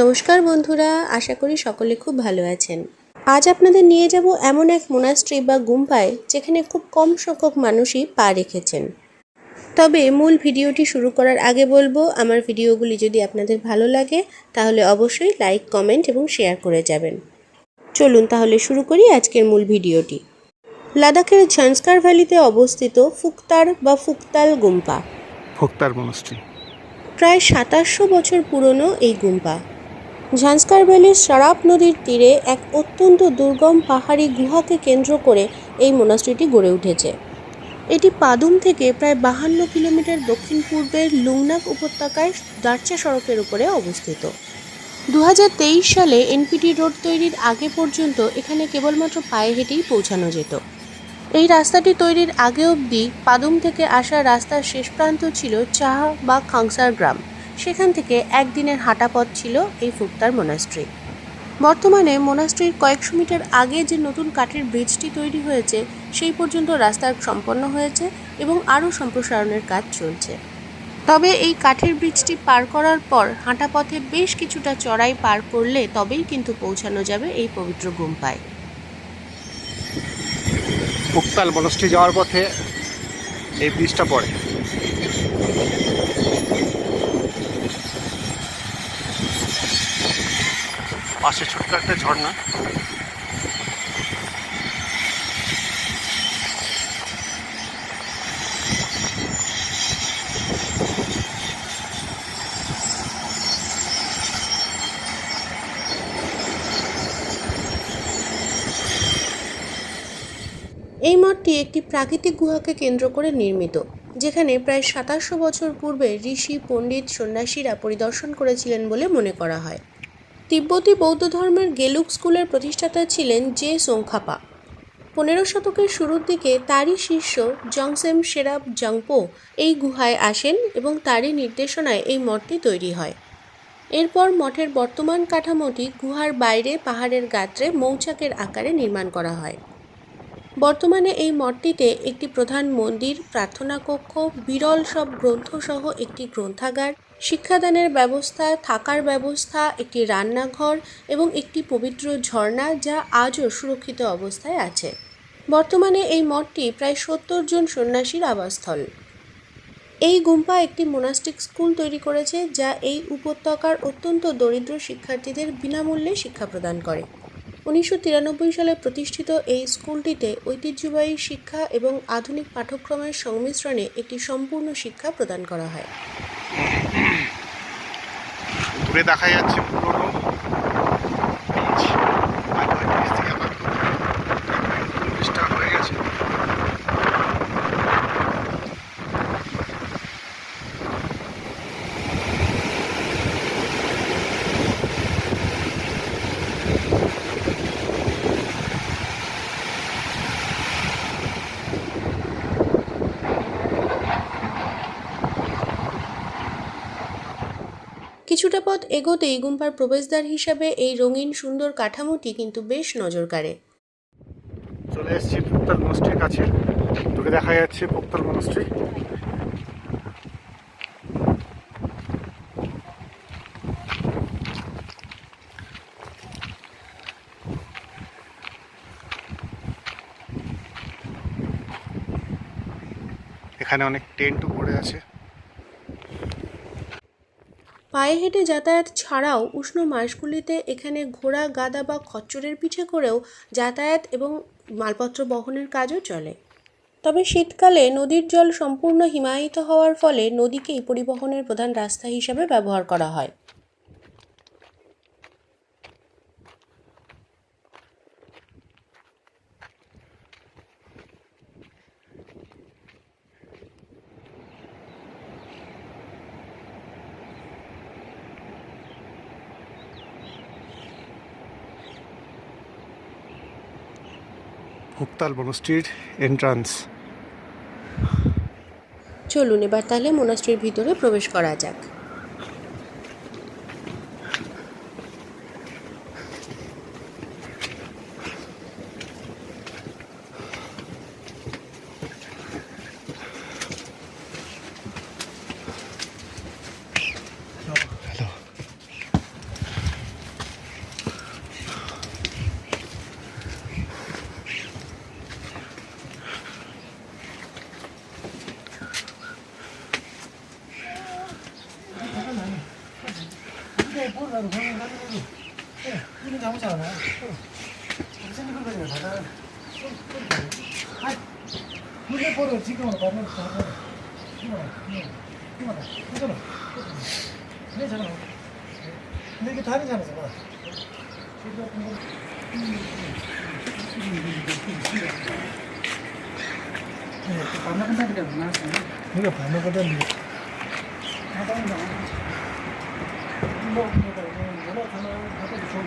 নমস্কার বন্ধুরা আশা করি সকলে খুব ভালো আছেন। আজ আপনাদের নিয়ে যাব এমন এক মোনাস্ট্রি বা গুম্পায় যেখানে খুব কম সংখ্যক মানুষই পা রেখেছেন। তবে মূল ভিডিওটি শুরু করার আগে বলব আমার ভিডিওগুলি যদি আপনাদের ভালো লাগে তাহলে অবশ্যই লাইক কমেন্ট এবং শেয়ার করে যাবেন। চলুন তাহলে শুরু করি আজকের মূল ভিডিওটি। লাদাখের ঝান্সকার ভ্যালিতে অবস্থিত ফুকতার বা ফুকতাল গুম্পা। ফোক্তার মনস্ট্রি। প্রায় সাতাশশো বছর পুরনো এই গুম্পা। ঝান্সকার ভ্যালির সারাপ নদীর তীরে এক অত্যন্ত দুর্গম পাহাড়ি গুহাকে কেন্দ্র করে এই মোনাস্ট্রিটি গড়ে উঠেছে। এটি পাদুম থেকে প্রায় বাহান্ন কিলোমিটার দক্ষিণ পূর্বের লুংনাক উপত্যকায় দার্চা সড়কের উপরে অবস্থিত। দু হাজার তেইশ সালে এনপিটি রোড তৈরির আগে পর্যন্ত এখানে কেবলমাত্র পায়ে হেঁটেই পৌঁছানো যেত। এই রাস্তাটি তৈরির আগে অবধি পাদুম থেকে আসা রাস্তার শেষ প্রান্ত ছিল চাহা বা খাংসার গ্রাম। সেখান থেকে একদিনের হাঁটা পথ ছিল এই ফুক্তার মোনাস্ট্রি বর্তমানে মোনাস্ট্রির কয়েকশো মিটার আগে যে নতুন কাঠের ব্রিজটি তৈরি হয়েছে, সেই পর্যন্ত রাস্তা সম্পন্ন হয়েছে এবং আরও সম্প্রসারণের কাজ চলছে। তবে এই কাঠের ব্রিজটি পার করার পর হাঁটা পথে বেশ কিছুটা চড়াই পার করলে তবেই কিন্তু পৌঁছানো যাবে এই পবিত্র গুম্পায়। ফোক্তাল মনস্ট্রি যাওয়ার পথে এই ব্রিজটা পড়ে। পাশে ছোট্ট একটা ঝর্ণা। এই মঠটি একটি প্রাকৃতিক গুহাকে কেন্দ্র করে নির্মিত, যেখানে প্রায় সাতাশশো বছর পূর্বে ঋষি, পণ্ডিত, সন্ন্যাসীরা পরিদর্শন করেছিলেন বলে মনে করা হয়। তিব্বতী বৌদ্ধ ধর্মের গেলুক স্কুলের প্রতিষ্ঠাতা ছিলেন জে সোংখাপা। পনেরো শতকের শুরুর দিকে তারই শিষ্য জংসেম সেরাব জংপো এই গুহায় আসেন এবং তারই নির্দেশনায় এই মঠটি তৈরি হয়। এরপর মঠের বর্তমান কাঠামোটি গুহার বাইরে পাহাড়ের গাত্রে মৌচাকের আকারে নির্মাণ করা হয়। বর্তমানে এই মঠটিতে একটি প্রধান মন্দির প্রার্থনা কক্ষ বিরল সব গ্রন্থসহ একটি গ্রন্থাগার শিক্ষাদানের ব্যবস্থা, থাকার ব্যবস্থা, একটি রান্নাঘর এবং একটি পবিত্র ঝর্ণা যা আজও সুরক্ষিত অবস্থায় আছে। বর্তমানে এই মঠটি প্রায় সত্তর জন সন্ন্যাসীর আবাসস্থল। এই গুম্পা একটি মোনাস্টিক স্কুল তৈরি করেছে যা এই উপত্যকার অত্যন্ত দরিদ্র শিক্ষার্থীদের বিনামূল্যে শিক্ষা প্রদান করে। উনিশশো তিরানব্বই সালে প্রতিষ্ঠিত এই স্কুলটিতে ঐতিহ্যবাহী শিক্ষা এবং আধুনিক পাঠ্যক্রমের সংমিশ্রণে একটি সম্পূর্ণ শিক্ষা প্রদান করা হয়। দূরে দেখা যাচ্ছে পুরোনো বীজ আগে ওই বীজ থেকে আবার নতুন বীজটা হয়ে গেছে কিছুটা পথ এগোতেই গুম্পার প্রবেশদ্বার হিসাবে এই রঙিন সুন্দর কাঠামোটি কিন্তু বেশ নজর কাড়ে। চলে এসেছি পোক্তাল মনস্ট্রির কাছে দূরে দেখা যাচ্ছে পোক্তাল মনস্ট্রি এখানে অনেক টেন্টও পড়ে আছে। পায়ে হেঁটে যাতায়াত ছাড়াও উষ্ণ মাসগুলিতে এখানে ঘোড়া গাদা বা খচ্চরের পিঠে করেও যাতায়াত এবং মালপত্র বহনের কাজও চলে। তবে শীতকালে নদীর জল সম্পূর্ণ হিমায়িত হওয়ার ফলে নদীকেই পরিবহনের প্রধান রাস্তা হিসাবে ব্যবহার করা হয়। ভুক্তাল মনস্ট্রির এন্ট্রান্স চলুন এবার তাহলে মোনাস্ট্রির ভিতরে প্রবেশ করা যাক। 나는 병원 가지고 이런 잘못이 않아. 무슨 일을 그래, 받아. 휴대폰을 지금으로 받는 거 그만 그만 그잖아 내 전화. 근데 이게 다리잖아, 저거. 밤에 끝나는 게 얼마나 이게 밤에 끝나는 게. 뭐, 다.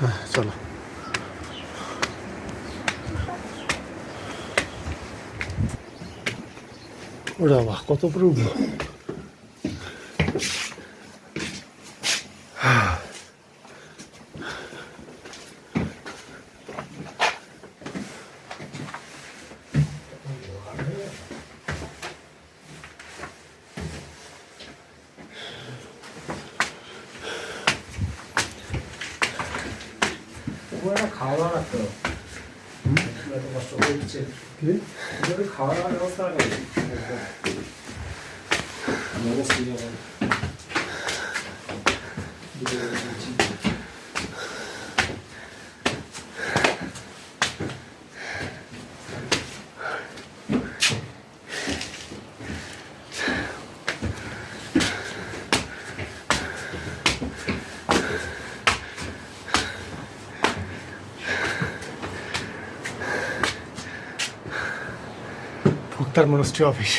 হ্যাঁ চলো। ওরা বাহ কত 그거는 가오라 같아. 응? 그래도 뭐 저거 있지. 그? 이거를 가오라라고 써라고. 먹었으려고. ভোক্তার মনস্ট্রি অফিস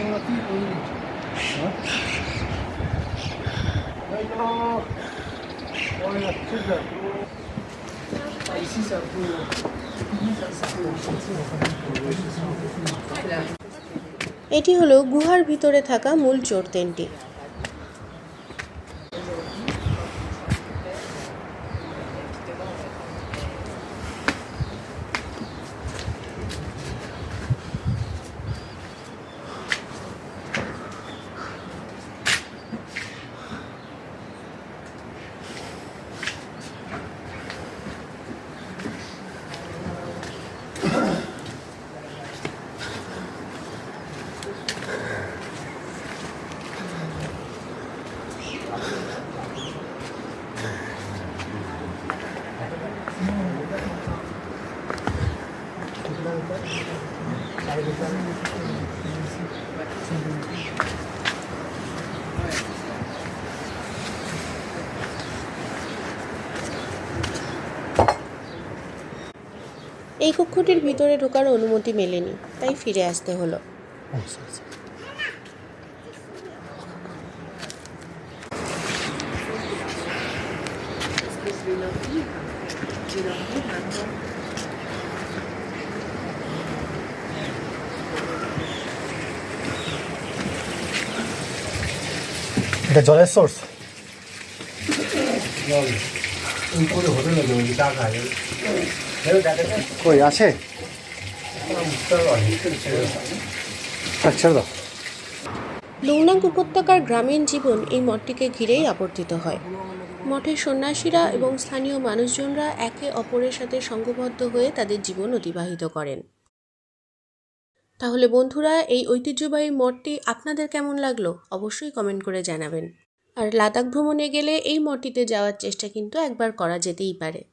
ওরা কি করবে? হ্যাঁ? এই তো, ওই আছে যা। পাইছি স্যার, তো, এটি হলো গুহার ভিতরে থাকা মূল চোর চোরতেনটি এই কক্ষটির ভিতরে ঢোকার অনুমতি মেলেনি তাই ফিরে আসতে হলো। এটা জলের সোর্স উপরে টাকা। এই টাকাটা কই, আছে? উপত্যকার গ্রামীণ জীবন এই মঠটিকে ঘিরেই আবর্তিত হয়। মঠের সন্ন্যাসীরা এবং স্থানীয় মানুষজনরা একে অপরের সাথে সংঘবদ্ধ হয়ে তাদের জীবন অতিবাহিত করেন। তাহলে বন্ধুরা, এই ঐতিহ্যবাহী মঠটি আপনাদের কেমন লাগল? অবশ্যই কমেন্ট করে জানাবেন। আর লাদাখ ভ্রমণে গেলে এই মঠটিতে যাওয়ার চেষ্টা কিন্তু একবার করা যেতেই পারে।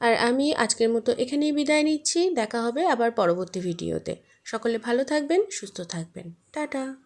আর আমি আজকের মতো এখানেই বিদায় নিচ্ছি। দেখা হবে আবার পরবর্তী ভিডিওতে। সকলে ভালো থাকবেন, সুস্থ থাকবেন। টাটা।